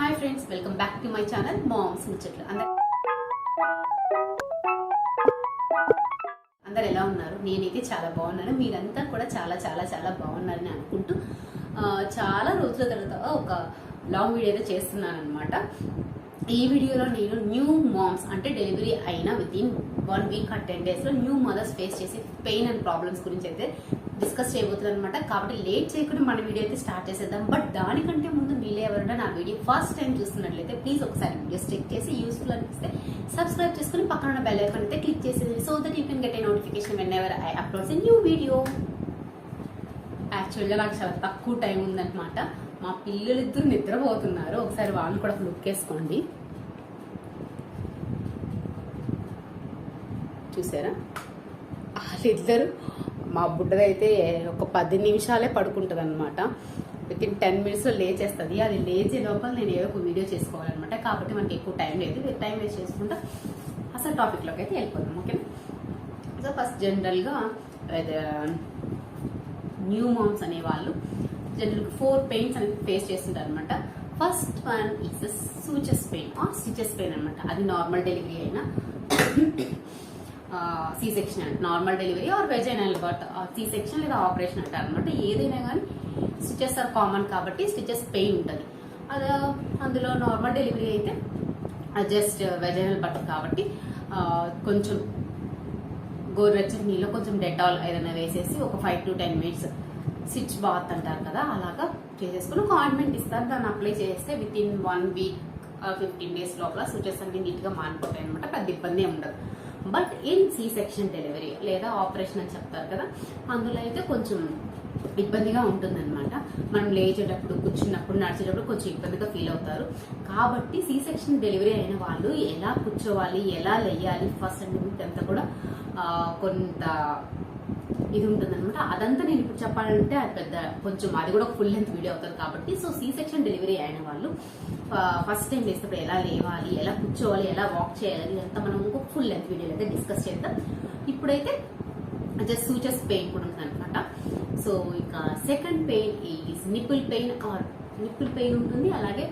Hi friends welcome back to my channel moms ముచ్చట్లు అందరు అందరు ఎలా ఉన్నారు? నేనైతే చాలా బాగున్నాను. మీరంతా కూడా చాలా చాలా చాలా బాగున్నారని అనుకుంటూ చాలా రోజుల తర్వాత ఒక లాంగ్ వీడియో అయితే చేస్తున్నాను అనమాట ఈ వీడియోలో నేను న్యూ మామ్స్ అంటే డెలివరీ అయిన within one week or ten డేస్లో న్యూ మదర్స్ ఫేస్ చేసే పెయిన్ అండ్ ప్రాబ్లమ్స్ గురించి అయితే డిస్కస్ చేయబోతున్నాను అనమాట కాబట్టి లేట్ చేయకుండా మన వీడియో అయితే స్టార్ట్ చేసేద్దాం. బట్ దానికంటే ముందు మీలో ఎవరైనా నా వీడియో ఫస్ట్ టైం చూస్తున్నట్లయితే ప్లీజ్ ఒకసారి వీడియోస్ చెక్ చేసి యూస్ఫుల్ అనిపిస్తే సబ్స్క్రైబ్ చేసుకుని పక్కన ఉన్న బెల్ ఐకాన్ అయితే క్లిక్ చేసేది so that you can get a notification whenever I uploads new video యాక్చువల్గా నాకు చాలా తక్కువ టైం ఉందన్నమాట. మా పిల్లలిద్దరు నిద్రపోతున్నారు. ఒకసారి వాళ్ళు కూడా లుక్ వేసుకోండి చూసారా? వాళ్ళిద్దరు మా బుడ్డదైతే ఒక పది నిమిషాలే పడుకుంటుంది అనమాట విత్ ఇన్ టెన్ మినిట్స్లో లేచేస్తుంది. అది లేచే లోపల నేను ఏదో ఒక వీడియో చేసుకోవాలన్నమాట. కాబట్టి మనకి ఎక్కువ టైం లేదు. టైం వేస్ట్ చేసుకుంటా అసలు టాపిక్లోకి అయితే వెళ్ళిపోదాం. ఓకేనా? సో ఫస్ట్ జనరల్గా న్యూ మామ్స్ అనే వాళ్ళు జనరల్గా ఫోర్ పెయిన్స్ అనేది ఫేస్ చేస్తుంటారు అనమాట ఫస్ట్ వన్ ఇస్ సూచెస్ పెయిన్ ఆ స్టిచెస్ పెయిన్ అనమాట అది నార్మల్ డెలివరీ అయినా సి సెక్షన్ అంటే normal delivery or vaginal birth C section లేదా ఆపరేషన్ అంటారు అనమాట ఏదైనా కానీ స్టిచెస్ ఆర్ కామన్ కాబట్టి స్టిచెస్ పెయిన్ ఉంటుంది. అది అందులో నార్మల్ డెలివరీ అయితే జస్ట్ వెజైనల్ బట్ కాబట్టి కొంచెం గోరువెచ్చని నీళ్ళు కొంచెం డెటాల్ ఏదైనా వేసేసి ఒక ఫైవ్ టు టెన్ మినిట్స్ స్విచ్ బాత్ అంటారు కదా అలాగా చేసేసుకుని ఒక ఆయింట్మెంట్ ఇస్తారు. దాన్ని అప్లై చేస్తే within one week fifteen days లోపల స్విచెస్ అన్ని నీట్గా మారిపోతాయి అనమాట పెద్ద ఇబ్బంది ఉండదు. But in C section delivery లేదా ఆపరేషన్ అని చెప్తారు కదా అందులో అయితే కొంచెం ఇబ్బందిగా ఉంటుందన్నమాట. మనం లేచేటప్పుడు కూర్చున్నప్పుడు నడిచేటప్పుడు కొంచెం ఇబ్బందిగా ఫీల్ అవుతారు. కాబట్టి సి సెక్షన్ డెలివరీ అయిన వాళ్ళు ఎలా కూర్చోవాలి ఎలా లేయాలి ఫస్ట్ అండ్ అంతా కూడా కొంత ఇది ఉంటుందన్నమాట. అదంతా నేను ఇప్పుడు చెప్పాలంటే అది పెద్ద కొంచెం అది కూడా ఫుల్ లెంత్ వీడియో అవుతుంది కాబట్టి. సో సీ సెక్షన్ డెలివరీ అయిన వాళ్ళు ఫస్ట్ టైం చేసేటప్పుడు ఎలా లేవాలి ఎలా కూర్చోవాలి ఎలా వాక్ చేయాలి ఇదంతా మనం ఇంకొక ఫుల్ లెంత్ వీడియోలో అయితే డిస్కస్ చేద్దాం. ఇప్పుడైతే జస్ట్ సూచస్ పెయిన్ కూడా ఉంటుంది అనమాట సో ఇక second pain is nipple pain or nipple pain ఉంటుంది. అలాగే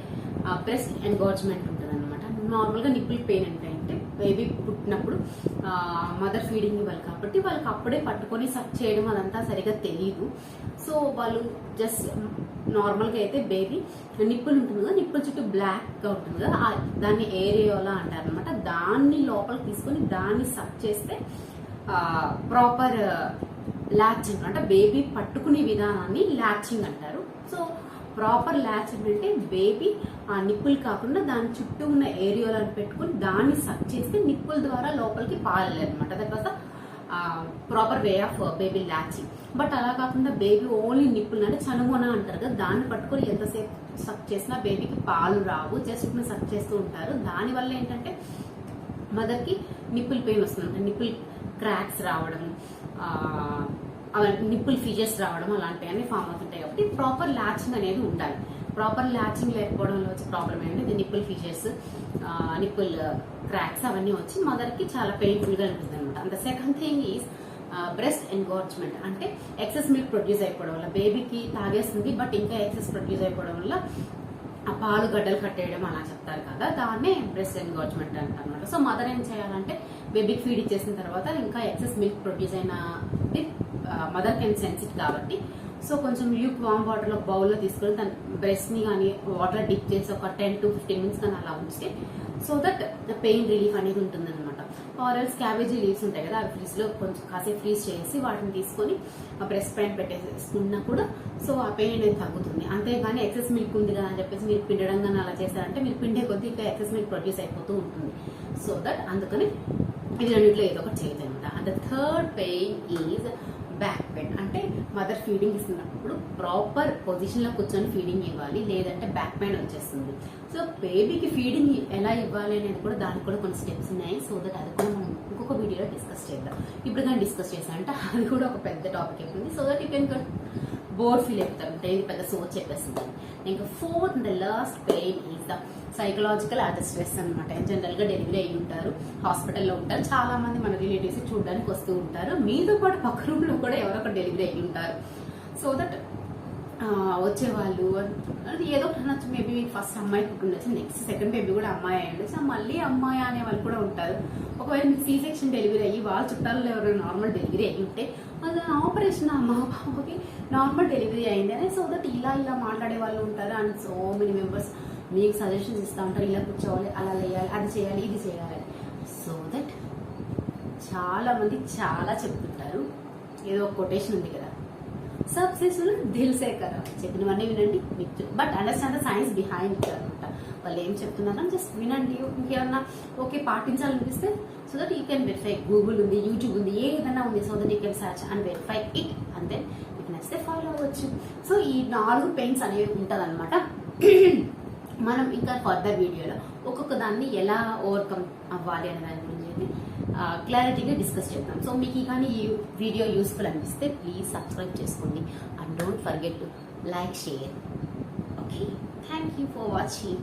బ్రెస్ట్ ఎంగార్జ్మెంట్ ఉంటుంది అనమాట నార్మల్గా నిప్పుల్ పెయిన్ అంటే బేబీ పుట్టినప్పుడు మదర్ ఫీడింగ్ ఇవ్వాలి కాబట్టి వాళ్ళకి అప్పుడే పట్టుకొని సక్ చేయడం అదంతా సరిగా తెలియదు సో వాళ్ళు జస్ట్ నార్మల్గా అయితే బేబీ నిప్పులు ఉంటుంది కదా నిప్పుల చుట్టూ బ్లాక్గా ఉంటుంది కదా దాన్ని ఏరియోలా అంటారు అనమాట దాన్ని లోపలికి తీసుకొని దాన్ని సక్ చేస్తే ప్రాపర్ లాచింగ్ అంటే బేబీ పట్టుకునే విధానాన్ని లాచింగ్ అంటారు. సో ప్రాపర్ లాచింగ్ అంటే బేబీ ఆ నిప్పులు కాకుండా దాని చుట్టూ ఉన్న ఏరియాలను పెట్టుకుని దాన్ని సక్ చేస్తే నిప్పుల ద్వారా లోపలికి పాలలేదు అనమాట that was proper way of baby latching but అలా కాకుండా బేబీ ఓన్లీ నిప్పులు అంటే చనుమొన అంటారు కదా దాన్ని పట్టుకొని ఎంతసేపు సక్ చేసినా బేబీకి పాలు రావు జస్ట్ సక్ చేస్తూ ఉంటారు. దానివల్ల ఏంటంటే మదర్కి నిప్పులు పెయిన్ వస్తుంది. అంటే క్రాక్స్ రావడం ఆ, నిప్పుల్ ఫీజర్స్ రావడం అలాంటివన్నీ ఫామ్ అవుతుంటాయి కాబట్టి ప్రాపర్ ల్యాచింగ్ అనేది ఉండాలి. ప్రాపర్ ల్యాచింగ్ లేకపోవడంలో వచ్చే ప్రాబ్లం ఏంటంటే నిప్పుల్ ఫీజర్స్ నిప్పుల్ క్రాక్స్ అవన్నీ వచ్చి మదర్కి చాలా పెయిన్ఫుల్గా అనిపిస్తుంది అనమాట and the second thing is breast engorgement అంటే ఎక్సెస్ మిల్క్ ప్రొడ్యూస్ అయిపోవడం వల్ల బేబీకి తాగేస్తుంది బట్ ఇంకా ఎక్సెస్ ప్రొడ్యూస్ అయిపోవడం వల్ల ఆ పాలు గడ్డలు కట్టేయడం అలా చెప్తారు కదా దాన్నే బ్రెస్ట్ ఎన్గార్జ్మెంట్ అంటారు అనమాట సో మదర్ ఏం చేయాలంటే బేబీకి ఫీడ్ ఇచ్చేసిన తర్వాత ఇంకా ఎక్సెస్ మిల్క్ ప్రొడ్యూస్ అయిన మదర్ కెన్ సెన్సిట్ కాబట్టి. సో కొంచెం ల్యూక్ వామ్ వాటర్లో బౌల్లో తీసుకొని దాని బ్రెస్ట్ని కానీ వాటర్ డిప్ చేసి ఒక టెన్ టు ఫిఫ్టీన్ మినిట్స్ కానీ అలా ఉంచితే సో దట్ పెయిన్ రిలీఫ్ అనేది ఉంటుందన్నమాట. ఆరల్స్ క్యాబేజీ లీవ్స్ ఉంటాయి కదా అవి ఫ్రిడ్జ్లో కొంచెం కాసేపు ఫ్రీజ్ చేసి వాటిని తీసుకొని బ్రెస్ట్ పైన పెట్టేసుకున్నా కూడా సో ఆ పెయిన్ అనేది తగ్గుతుంది. అంతేగాని ఎక్సెస్ మిల్క్ ఉంది కదా అని చెప్పేసి మీరు పిండడం కానీ అలా చేశారంటే మీరు పిండే కొద్దీ ఇంకా ఎక్సెస్ మిల్క్ ప్రొడ్యూస్ అయిపోతూ ఉంటుంది. సో దట్ అందుకని ఇది రెండింటిలో ఏదో ఒకటి చేయదు అనమాట and third pain is back pain అంటే మదర్ ఫీడింగ్ ఇస్తున్నప్పుడు ప్రాపర్ పొజిషన్లో కూర్చొని ఫీడింగ్ ఇవ్వాలి లేదంటే బ్యాక్ పెయిన్ వచ్చేస్తుంది. సో బేబీకి ఫీడింగ్ ఎలా ఇవ్వాలి అనేది కూడా దానికి కూడా కొన్ని స్టెప్స్ ఉన్నాయి. సో దట్ అది కూడా మనం ఇంకొక వీడియోలో డిస్కస్ చేద్దాం. ఇప్పుడు కానీ డిస్కస్ చేశానంటే అది కూడా ఒక పెద్ద టాపిక్ అయిపోయింది. So that you can bore feel అవుతాం డైలీ పెద్ద సోచ్ చెప్పేస్తుంది. ఇంకా fourth the last pain is the psychological other stress అనమాట జనరల్గా డెలివరీ అయ్యి ఉంటారు. హాస్పిటల్లో ఉంటారు. చాలా మంది మన రిలేటివ్స్ చూడడానికి వస్తూ ఉంటారు. మీతో పాటు పక్క రూమ్లో అక్కడ డెలివరీ అయ్యి ఉంటారు. సో దట్ వచ్చేవాళ్ళు అది ఏదో ఒకటి అనొచ్చు. మేబీ ఫస్ట్ అమ్మాయి పుట్టిండొచ్చు నెక్స్ట్ సెకండ్ బేబీ కూడా అమ్మాయి అయి ఉండొచ్చు. మళ్ళీ అమ్మాయి అనే వాళ్ళు కూడా ఉంటారు. ఒకవేళ మీకు సీ సెక్షన్ డెలివరీ అయ్యి వాళ్ళ చుట్టాలలో ఎవరైనా నార్మల్ డెలివరీ అయ్యి ఉంటే అది ఆపరేషన్ అమ్మ బాబుకి నార్మల్ డెలివరీ అయింది అని సో దట్ ఇలా ఇలా మాట్లాడే వాళ్ళు ఉంటారు. అండ్ సో మెనీ మెంబర్స్ మీకు సజెషన్స్ ఇస్తూ ఉంటారు. ఇలా కూర్చోవాలి అలా చేయాలి అది చేయాలి ఇది చేయాలి. సో దట్ చాలా మంది చాలా చెప్తుంటారు. ఏదో ఒక కొటేషన్ ఉంది కదా. సబ్సెస్ఫుల్ దిల్ సే కరా చెప్పినవన్నీ వినండి. With but understand the science behind అనమాట వాళ్ళు ఏం చెప్తున్నారు జస్ట్ వినండి. ఇంకేమన్నా okay పాటించాలనిపిస్తే so that you can verify Google ఉంది యూట్యూబ్ ఉంది ఏదైనా ఉంది so that you can search and verify it and then మీకు నచ్చితే ఫాలో అవ్వచ్చు. సో ఈ నాలుగు పెయిన్స్ అనేవి ఉంటుంది మనం ఇంకా ఫర్దర్ వీడియోలో ఒక్కొక్క దాన్ని ఎలా ఓవర్కమ్ అవ్వాలి అనే దాని గురించి క్లారిటీగా డిస్కస్ చేద్దాం. సో మీకు కానీ ఈ వీడియో యూస్ఫుల్ అనిపిస్తే ప్లీజ్ సబ్స్క్రైబ్ చేసుకోండి. And don't forget to like share okay thank you for watching